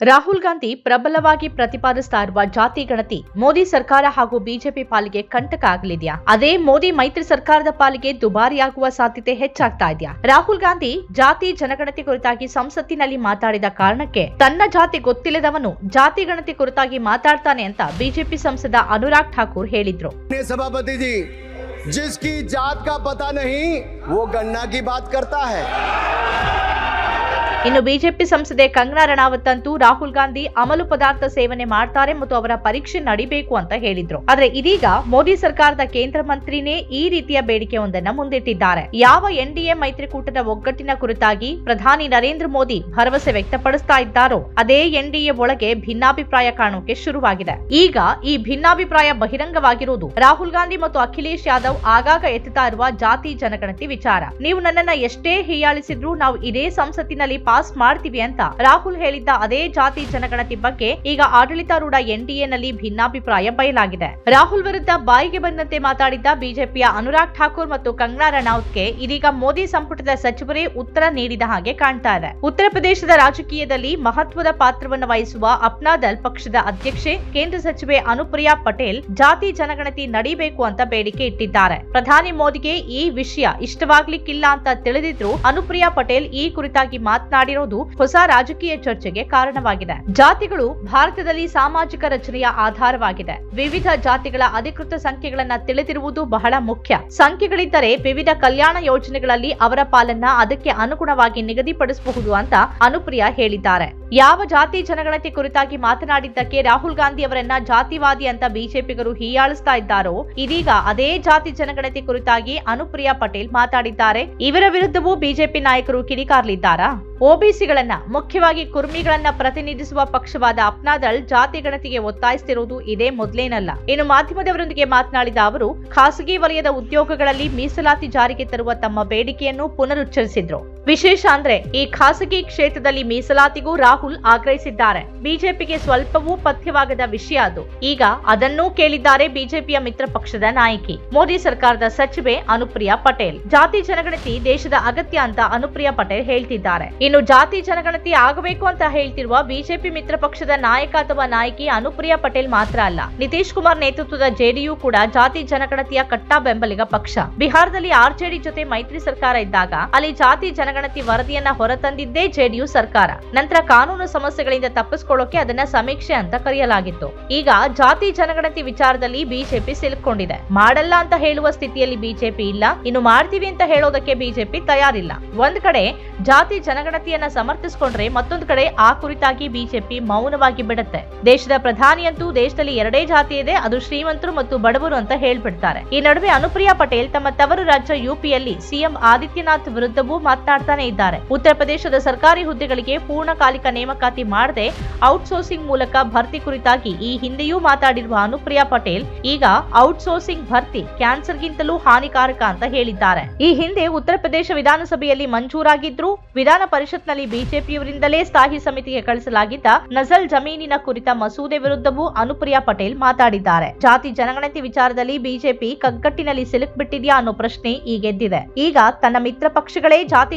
ರಾಹುಲ್ ಗಾಂಧಿ ಪ್ರಬಲವಾಗಿ ಪ್ರತಿಪಾದಿಸ್ತಾ ಇರುವ ಜಾತಿ ಗಣತಿ ಮೋದಿ ಸರ್ಕಾರ ಹಾಗೂ ಬಿಜೆಪಿ ಪಾಲಿಗೆ ಕಂಟಕ ಆಗಲಿದೆಯಾ ಅದೇ ಮೋದಿ ಮೈತ್ರಿ ಸರ್ಕಾರದ ಪಾಲಿಗೆ ದುಬಾರಿಯಾಗುವ ಸಾಧ್ಯತೆ ಹೆಚ್ಚಾಗ್ತಾ ಇದೆಯಾ ರಾಹುಲ್ ಗಾಂಧಿ ಜಾತಿ ಜನಗಣತಿ ಕುರಿತಾಗಿ ಸಂಸತ್ತಿನಲ್ಲಿ ಮಾತಾಡಿದ ಕಾರಣಕ್ಕೆ ತನ್ನ ಜಾತಿ ಗೊತ್ತಿಲ್ಲದವನು ಜಾತಿ ಗಣತಿ ಕುರಿತಾಗಿ ಮಾತಾಡ್ತಾನೆ ಅಂತ ಬಿಜೆಪಿ ಸಂಸದ ಅನುರಾಗ್ ಠಾಕೂರ್ ಹೇಳಿದ್ರು ने सभापति जी जिसकी जात का पता नहीं वो गन्ना की बात करता है ಇನ್ನು ಬಿಜೆಪಿ ಸಂಸದೆ ಕಂಗನಾ ರಣಾವತ್ ಅಂತೂ ರಾಹುಲ್ ಗಾಂಧಿ ಅಮಲು ಪದಾರ್ಥ ಸೇವನೆ ಮಾಡ್ತಾರೆ ಮತ್ತು ಅವರ ಪರೀಕ್ಷೆ ನಡಿಬೇಕು ಅಂತ ಹೇಳಿದ್ರು. ಆದ್ರೆ ಇದೀಗ ಮೋದಿ ಸರ್ಕಾರದ ಕೇಂದ್ರ ಮಂತ್ರಿನೇ ಈ ರೀತಿಯ ಬೇಡಿಕೆಯೊಂದನ್ನ ಮುಂದಿಟ್ಟಿದ್ದಾರೆ. ಯಾವ ಎನ್ಡಿಎ ಮೈತ್ರಿಕೂಟದ ಒಗ್ಗಟ್ಟಿನ ಕುರಿತಾಗಿ ಪ್ರಧಾನಿ ನರೇಂದ್ರ ಮೋದಿ ಭರವಸೆ ವ್ಯಕ್ತಪಡಿಸ್ತಾ ಇದ್ದಾರೋ, ಅದೇ ಎನ್ಡಿಎ ಒಳಗೆ ಭಿನ್ನಾಭಿಪ್ರಾಯ ಕಾಣೋಕೆ ಶುರುವಾಗಿದೆ. ಈಗ ಈ ಭಿನ್ನಾಭಿಪ್ರಾಯ ಬಹಿರಂಗವಾಗಿರುವುದು ರಾಹುಲ್ ಗಾಂಧಿ ಮತ್ತು ಅಖಿಲೇಶ್ ಯಾದವ್ ಆಗಾಗ ಎತ್ತುತ್ತಾ ಇರುವ ಜಾತಿ ಜನಗಣತಿ ವಿಚಾರ. ನೀವು ನನ್ನನ್ನ ಎಷ್ಟೇ ಹೀಯಾಳಿಸಿದ್ರು ನಾವು ಇದೇ ಸಂಸತ್ತಿನಲ್ಲಿ ಪಾಸ್ ಮಾಡ್ತೀವಿ ಅಂತ ರಾಹುಲ್ ಹೇಳಿದ್ದ ಅದೇ ಜಾತಿ ಜನಗಣತಿ ಬಗ್ಗೆ ಈಗ ಆಡಳಿತಾರೂಢ ಎನ್ಡಿಎ ನಲ್ಲಿ ಭಿನ್ನಾಭಿಪ್ರಾಯ ಬಯಲಾಗಿದೆ. ರಾಹುಲ್ ವಿರುದ್ಧ ಬಾಯಿಗೆ ಬಂದಂತೆ ಮಾತಾಡಿದ್ದ ಬಿಜೆಪಿಯ ಅನುರಾಗ್ ಠಾಕೂರ್ ಮತ್ತು ಕಂಗನಾ ರನೌತ್ಗೆ ಇದೀಗ ಮೋದಿ ಸಂಪುಟದ ಸಚಿವರೇ ಉತ್ತರ ನೀಡಿದ ಹಾಗೆ ಕಾಣ್ತಾ ಇದೆ. ಉತ್ತರ ಪ್ರದೇಶದ ರಾಜಕೀಯದಲ್ಲಿ ಮಹತ್ವದ ಪಾತ್ರವನ್ನು ವಹಿಸುವ ಅಪ್ನಾದಲ್ ಪಕ್ಷದ ಅಧ್ಯಕ್ಷೆ, ಕೇಂದ್ರ ಸಚಿವೆ ಅನುಪ್ರಿಯಾ ಪಟೇಲ್ ಜಾತಿ ಜನಗಣತಿ ನಡೀಬೇಕು ಅಂತ ಬೇಡಿಕೆ ಇಟ್ಟಿದ್ದಾರೆ. ಪ್ರಧಾನಿ ಮೋದಿಗೆ ಈ ವಿಷಯ ಇಷ್ಟವಾಗ್ಲಿಕ್ಕಿಲ್ಲ ಅಂತ ತಿಳಿದಿದ್ರು ಅನುಪ್ರಿಯಾ ಪಟೇಲ್ ಈ ಕುರಿತಾಗಿ ಮಾತನಾಡಿರೋದು ಹೊಸ ರಾಜಕೀಯ ಚರ್ಚೆಗೆ ಕಾರಣವಾಗಿದೆ. ಜಾತಿಗಳು ಭಾರತದಲ್ಲಿ ಸಾಮಾಜಿಕ ರಚನೆಯ ಆಧಾರವಾಗಿದೆ. ವಿವಿಧ ಜಾತಿಗಳ ಅಧಿಕೃತ ಸಂಖ್ಯೆಗಳನ್ನ ತಿಳಿದಿರುವುದು ಬಹಳ ಮುಖ್ಯ. ಸಂಖ್ಯೆಗಳಿದ್ದರೆ ವಿವಿಧ ಕಲ್ಯಾಣ ಯೋಜನೆಗಳಲ್ಲಿ ಅವರ ಪಾಲನ್ನ ಅದಕ್ಕೆ ಅನುಗುಣವಾಗಿ ನಿಗದಿಪಡಿಸಬಹುದು ಅಂತ ಅನುಪ್ರಿಯಾ ಹೇಳಿದ್ದಾರೆ. ಯಾವ ಜಾತಿ ಜನಗಣತಿ ಕುರಿತಾಗಿ ಮಾತನಾಡಿದ್ದಕ್ಕೆ ರಾಹುಲ್ ಗಾಂಧಿ ಅವರನ್ನ ಜಾತಿವಾದಿ ಅಂತ ಬಿಜೆಪಿಗರು ಹೀಯಾಳಿಸ್ತಾ ಇದ್ದಾರೋ, ಇದೀಗ ಅದೇ ಜಾತಿ ಜನಗಣತಿ ಕುರಿತಾಗಿ ಅನುಪ್ರಿಯಾ ಪಟೇಲ್ ಮಾತಾಡಿದ್ದಾರೆ. ಇವರ ವಿರುದ್ಧವೂ ಬಿಜೆಪಿ ನಾಯಕರು ಕಿಡಿಕಾರ್ಲಿದ್ದಾರಾ? ಒಬಿಸಿಗಳನ್ನ, ಮುಖ್ಯವಾಗಿ ಕುರ್ಮಿಗಳನ್ನ ಪ್ರತಿನಿಧಿಸುವ ಪಕ್ಷವಾದ ಅಪ್ನಾದಳ್ ಜಾತಿ ಗಣತಿಗೆ ಒತ್ತಾಯಿಸುತ್ತಿರುವುದು ಇದೇ ಮೊದಲೇನಲ್ಲ. ಇನ್ನು ಮಾಧ್ಯಮದವರೊಂದಿಗೆ ಮಾತನಾಡಿದ ಅವರು, ಖಾಸಗಿ ವಲಯದ ಉದ್ಯೋಗಗಳಲ್ಲಿ ಮೀಸಲಾತಿ ಜಾರಿಗೆ ತರುವ ತಮ್ಮ ಬೇಡಿಕೆಯನ್ನು ಪುನರುಚ್ಚರಿಸಿದ್ರು. ವಿಶೇಷ ಅಂದ್ರೆ ಈ ಖಾಸಗಿ ಕ್ಷೇತ್ರದಲ್ಲಿ ಮೀಸಲಾತಿಗೂ ರಾಹುಲ್ ಆಗ್ರಹಿಸಿದ್ದಾರೆ. ಬಿಜೆಪಿಗೆ ಸ್ವಲ್ಪವೂ ಪಥ್ಯವಾಗದ ವಿಷಯ ಅದು. ಈಗ ಅದನ್ನೂ ಕೇಳಿದ್ದಾರೆ ಬಿಜೆಪಿಯ ಮಿತ್ರ ಪಕ್ಷದ ನಾಯಕಿ. ಮೋದಿ ಸರ್ಕಾರದ ಸಚಿವೆ ಅನುಪ್ರಿಯಾ ಪಟೇಲ್. ಜಾತಿ ಜನಗಣತಿ ದೇಶದ ಅಗತ್ಯ ಅಂತ ಅನುಪ್ರಿಯಾ ಪಟೇಲ್ ಹೇಳ್ತಿದ್ದಾರೆ. ಇನ್ನು ಜಾತಿ ಜನಗಣತಿ ಆಗಬೇಕು ಅಂತ ಹೇಳ್ತಿರುವ ಬಿಜೆಪಿ ಮಿತ್ರ ಪಕ್ಷದ ನಾಯಕ ಅಥವಾ ನಾಯಕಿ ಅನುಪ್ರಿಯಾ ಪಟೇಲ್ ಮಾತ್ರ ಅಲ್ಲ. ನಿತೀಶ್ ಕುಮಾರ್ ನೇತೃತ್ವದ ಜೆಡಿಯು ಕೂಡ ಜಾತಿ ಜನಗಣತಿಯ ಕಟ್ಟಾ ಬೆಂಬಲಿಗ ಪಕ್ಷ. ಬಿಹಾರದಲ್ಲಿ ಆರ್ಜೆಡಿ ಜೊತೆ ಮೈತ್ರಿ ಸರ್ಕಾರ ಇದ್ದಾಗ ಅಲ್ಲಿ ಜಾತಿ ಜನಗಣತಿ ವರದಿಯನ್ನ ಹೊರತಂದಿದ್ದೇ ಜೆಡಿಯು ಸರ್ಕಾರ. ನಂತರ ಕಾನೂನು ಸಮಸ್ಯೆಗಳಿಂದ ತಪ್ಪಿಸಿಕೊಳ್ಳೋಕೆ ಅದನ್ನ ಸಮೀಕ್ಷೆ ಅಂತ ಕರೆಯಲಾಗಿತ್ತು. ಈಗ ಜಾತಿ ಜನಗಣತಿ ವಿಚಾರದಲ್ಲಿ ಬಿಜೆಪಿ ಸಿಲುಕೊಂಡಿದೆ ಮಾಡಲ್ಲ ಅಂತ ಹೇಳುವ ಸ್ಥಿತಿಯಲ್ಲಿ ಬಿಜೆಪಿ ಇಲ್ಲ. ಇನ್ನು ಮಾಡ್ತೀವಿ ಅಂತ ಹೇಳೋದಕ್ಕೆ ಬಿಜೆಪಿ ತಯಾರಿಲ್ಲ. ಒಂದ್ ಕಡೆ ಜಾತಿ ಜನಗಣತಿಯನ್ನ ಸಮರ್ಥಿಸಿಕೊಂಡ್ರೆ ಮತ್ತೊಂದು ಕಡೆ ಆ ಕುರಿತಾಗಿ ಬಿಜೆಪಿ ಮೌನವಾಗಿ ಬಿಡುತ್ತೆ. ದೇಶದ ಪ್ರಧಾನಿಯಂತೂ ದೇಶದಲ್ಲಿ ಎರಡೇ ಜಾತಿ ಇದೆ. ಅದು ಶ್ರೀಮಂತರು ಮತ್ತು ಬಡವರು ಅಂತ ಹೇಳ್ಬಿಡ್ತಾರೆ. ಈ ನಡುವೆ ಅನುಪ್ರಿಯಾ ಪಟೇಲ್ ತಮ್ಮ ತವರು ರಾಜ್ಯ ಯುಪಿಯಲ್ಲಿ ಸಿಎಂ ಆದಿತ್ಯನಾಥ್ ವಿರುದ್ಧವೂ ಮಾತನಾಡ್ತಾನೆ ಇದ್ದಾರೆ. ಉತ್ತರ ಪ್ರದೇಶದ ಸರ್ಕಾರಿ ಹುದ್ದೆಗಳಿಗೆ ಪೂರ್ಣಕಾಲಿಕ ನೇಮಕಾತಿ ಮಾಡದೆ ಔಟ್ಸೋರ್ಸಿಂಗ್ ಮೂಲಕ ಭರ್ತಿ ಕುರಿತಾಗಿ ಈ ಹಿಂದೆಯೂ ಮಾತಾಡಿರುವ ಅನುಪ್ರಿಯಾ ಪಟೇಲ್, ಈಗ ಔಟ್ಸೋರ್ಸಿಂಗ್ ಭರ್ತಿ ಕ್ಯಾನ್ಸರ್ಗಿಂತಲೂ ಹಾನಿಕಾರಕ ಅಂತ ಹೇಳಿದ್ದಾರೆ. ಈ ಹಿಂದೆ ಉತ್ತರ ಪ್ರದೇಶ ವಿಧಾನಸಭೆಯಲ್ಲಿ ಮಂಜೂರಾಗಿದ್ರು ವಿಧಾನ ಪರಿಷತ್ನಲ್ಲಿ ಬಿಜೆಪಿಯವರಿಂದಲೇ ಸ್ಥಾಯಿ ಸಮಿತಿಗೆ ಕಳಿಸಲಾಗಿದ್ದ ನಜಲ್ ಜಮೀನಿನ ಕುರಿತ ಮಸೂದೆ ವಿರುದ್ಧವೂ ಅನುಪ್ರಿಯಾ ಪಟೇಲ್ ಮಾತಾಡಿದ್ದಾರೆ. ಜಾತಿ ಜನಗಣತಿ ವಿಚಾರದಲ್ಲಿ ಬಿಜೆಪಿ ಕಗ್ಗಟ್ಟಿನಲ್ಲಿ ಸಿಲುಕ್ಬಿಟ್ಟಿದ್ಯಾ ಅನ್ನೋ ಪ್ರಶ್ನೆ ಈಗೆದ್ದಿದೆ ಈಗ ತನ್ನ ಮಿತ್ರ ಪಕ್ಷಗಳೇ ಜಾತಿ